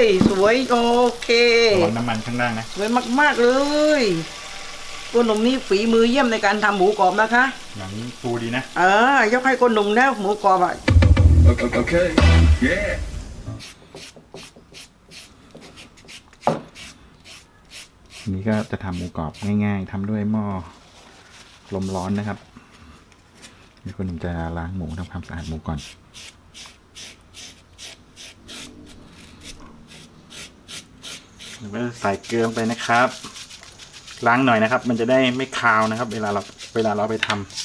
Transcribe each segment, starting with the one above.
ยสวยโอเคระวังน้ำมันข้างล่างนะสวยมากๆเลยคุณหนุ่มนี่ฝีมือเยี่ยมในการทำหมูกรอบนะคะ หนังฟูดีนะ เออยกให้คนหนุ่มแล้วหมูกรอบอะ Okay. okay. Yeah. อันนี้ก็จะทำหมูกรอบง่าย ๆทำด้วยหม้อลมร้อนนะครับเดี๋ยวคุณหนุ่มจะล้างหมูทำความสะอาดหมูก่อน แล้วก็ใส่เกลือไปนะครับ ล้างหน่อยนะครับ มันจะได้ไม่คาวนะครับ เวลาเราเวลาเราไปทำ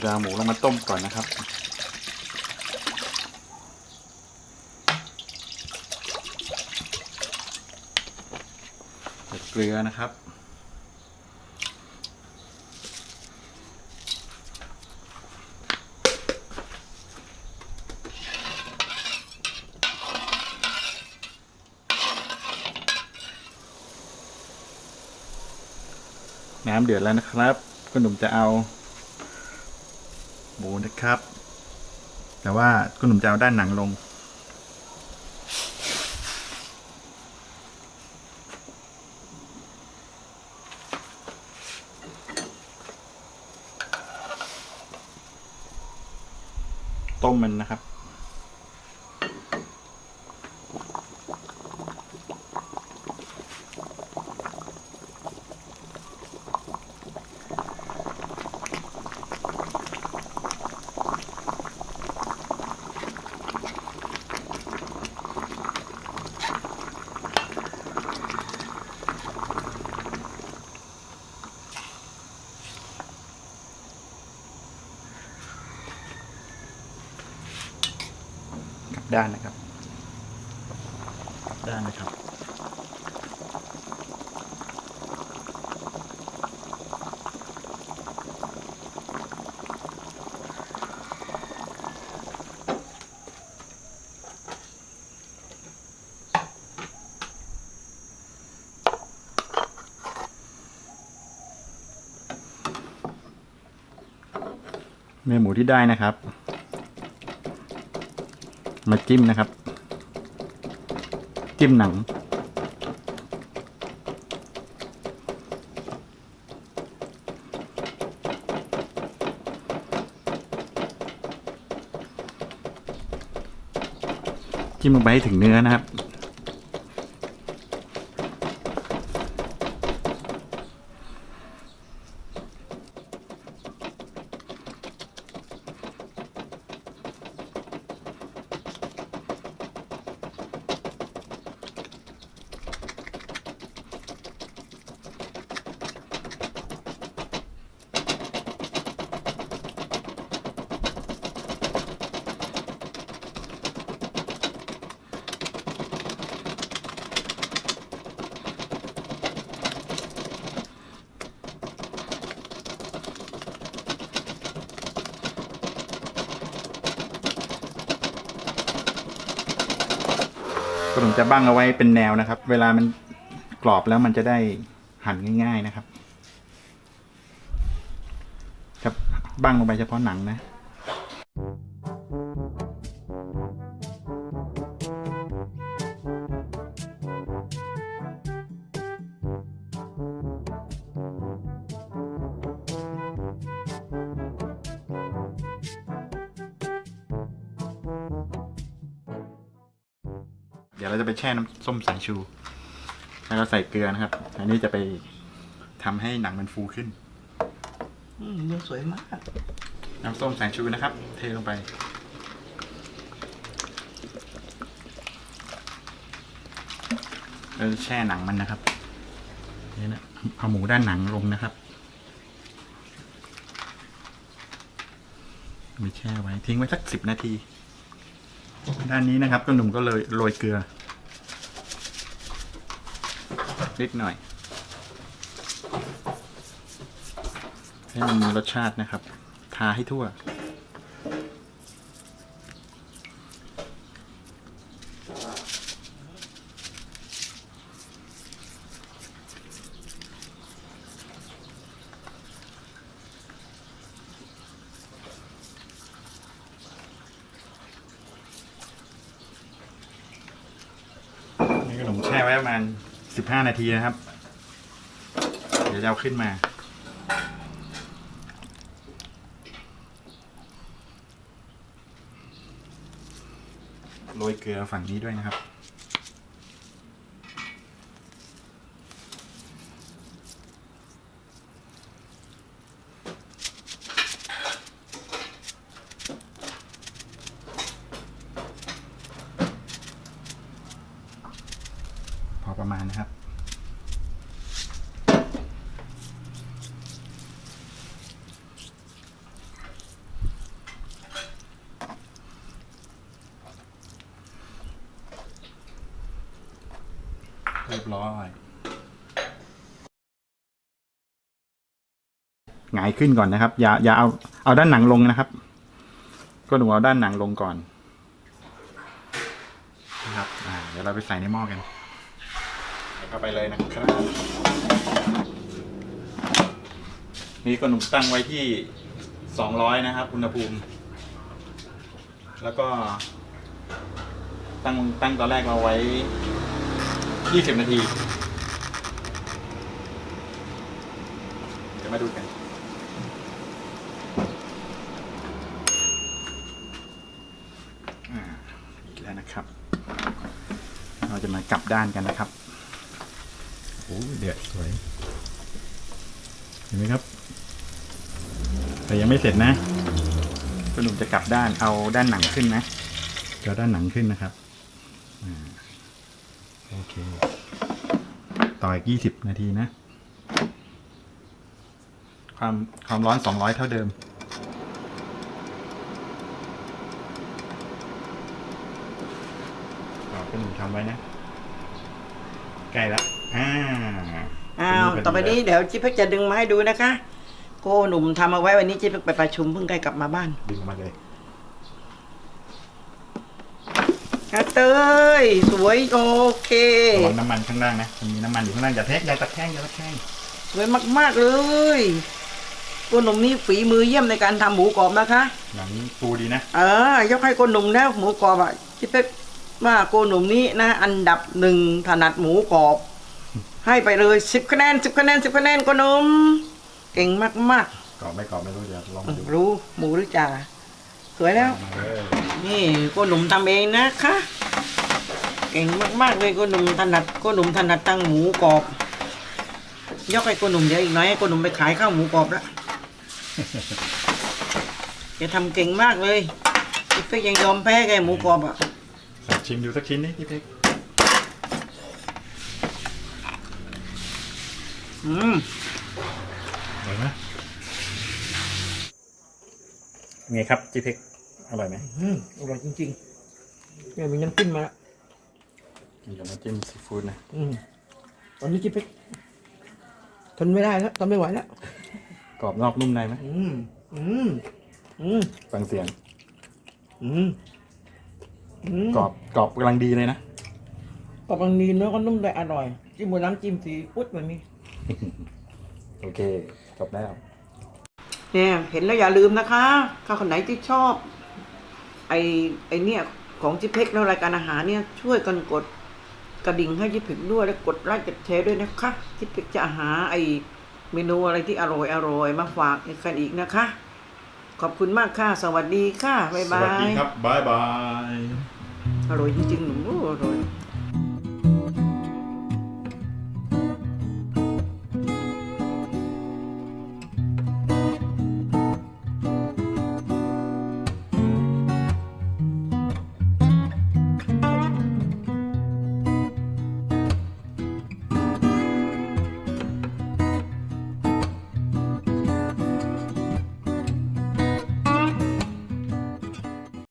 หนุ่มจะเอาหมูลงมาต้มก่อนนะครับ เกลือนะครับน้ำเดือดแล้วนะครับคุณหนุ่มจะเอา บูนะครับ แต่ว่าคุณหนุ่มจะเอาด้านหนังลง ต้มมันนะครับ ด้านนะครับกลับ ด้านนะครับ เนื้อหมูที่ได้นะครับ มาจิ้มนะครับ จิ้มหนัง จิ้มลงไปให้ถึงเนื้อนะครับ ก็ผมจะบั้งเอาไว้เป็นแนวนะครับ เวลามันกรอบแล้วมันจะได้หั่นง่าย ๆนะครับครับบั้งลงไปเฉพาะหนังนะเดี๋ยวเราจะไปแช่น้ำส้มสายชู แล้วก็ใส่เกลือนะครับ อันนี้จะไปทำให้หนังมันฟูขึ้นอืมเนื้อสวยมาก น้ำส้มสายชูนะครับ เทลงไป เราจะแช่หนังมันนะครับนี่นะเอาหมูด้านหนังลงนะครับมีแช่ไว้ทิ้งไว้สักสิบนาที ด้านนี้นะครับก็หนุ่มก็เลยโรยเกลือนิดหน่อย ให้มันมีรสชาตินะครับ ทาให้ทั่ว ขนมแช่ไว้ประมาณสิบห้านาทีนะครับ เดี๋ยวจะเอาขึ้นมา โรยเกลือฝั่งนี้ด้วยนะครับ พอประมาณนะครับ เรียบร้อย หงายขึ้นก่อนนะครับ อย่าอย่าเอาเอาด้านหนังลงนะครับ ก็หนูเอาด้านหนังลงก่อนนะครับอ่าเดี๋ยวเราไปใส่ในหม้อกันเข้าไปเลยนะครับ นี่ก็หนุ่มตั้งไว้ที่สองร้อยนะครับอุณหภูมิ แล้วก็ตั้งตั้งตอนแรกเราไว้ ยี่สิบนาที เดี๋ยวมาดูกันอ่าอีกแล้วนะครับ เราจะมากลับด้านกันนะครับ โอ้เดือดสวย เห็นไหมครับ แต่ยังไม่เสร็จนะคุณหนุ่มจะกลับด้านเอาด้านหนังขึ้นนะจะเอาด้านหนังขึ้นนะครับ อ่า โอเค ต่ออีกยี่สิบนาทีนะ ความความร้อนสองร้อยเท่าเดิมเอาคุณหนุ่มทำไว้นะ ใกล้ละอ่าอ้าวต่อไปนี้เดี๋ยวจิ๊บเพ็กจะดึงมาให้ดูนะคะ โกหนุ่มทำเอาไว้วันนี้จิ๊บเพ็กไปประชุมเพิ่งใกล้กลับมาบ้าน ดึงออกมาเลย อา เตยสวยโอเคระวังน้ำมันข้างล่างนะมันมีน้ำมันอยู่ข้างล่างอย่าแทกอย่าตะแคงอย่าตะแคงสวยมากๆเลยโกหนุ่มนี่ฝีมือเยี่ยมในการทำหมูกรอบนะคะ หลังปูดีนะเออยกให้โกหนุ่มแล้วหมูกรอบอะจิ๊บเพ็กว่าโกหนุ่มนี้นะ อันดับหนึ่งถนัดหมูกรอบ ให้ไปเลยสิบคะแนนสิบคะแนนสิบคะแนนโกหนุ่มเก่งมากกรอบไม่กรอบไม่รู้เดี๋ยวลองมาดูๆรู้หมูหรือจ่าสวยแล้วมาเลยนี่โกหนุ่มทำเองนะคะ เก่งมากๆเลยโกหนุ่มถนัดโกหนุ่มถนัดตั้งหมูกรอบ ยกให้โกหนุ่มเดี๋ยวอีกน้อยให้โกหนุ่มไปขายข้าวหมูกรอบละจะทำเก่งมากเลยพี่เป๊กยังยอมแพ้แกหมูกรอบอะสักชิมดูสักชิ้นนี่พี่เพ็กอืมอร่อยไหมไงครับพี่เพ็กอร่อยไหมอืมอร่อยจริงๆเนี่ยมีน้ำจิ้มมาละ กินกับน้ำจิ้มซีฟู้ดนะอืมตอนนี้จิ๊บเป๊กทนไม่ได้แล้วทนไม่ไหวแล้วกรอบนอกนุ่มในไหมอืมอืมอืมฟังเสียง อืมอืมกรอบกรอบกำลังดีเลยนะกรอบบางนีเนื้อก็นุ่มได้อร่อยจิ้มบนน้ำจิ้มซีฟู้ดแบบนี้โอเคจบแล้ว เนี่ยเห็นแล้วอย่าลืมนะคะ ถ้าคนไหนที่ชอบ ไอไอเนี่ยของจิเพกแล้วรายการอาหารเนี่ยช่วยกันกด กระดิ่งให้จิเพกด้วยแล้วกดไลค์กดแชร์ด้วยนะคะจิเพกจะหาไอเมนูอะไรที่อร่อยอร่อยมาฝากกันอีกนะคะ ขอบคุณมากค่ะ สวัสดีค่ะ บ๊ายสบาวัสดียครับ บ๊ายบาย อร่อยจริงๆหนูอร่อย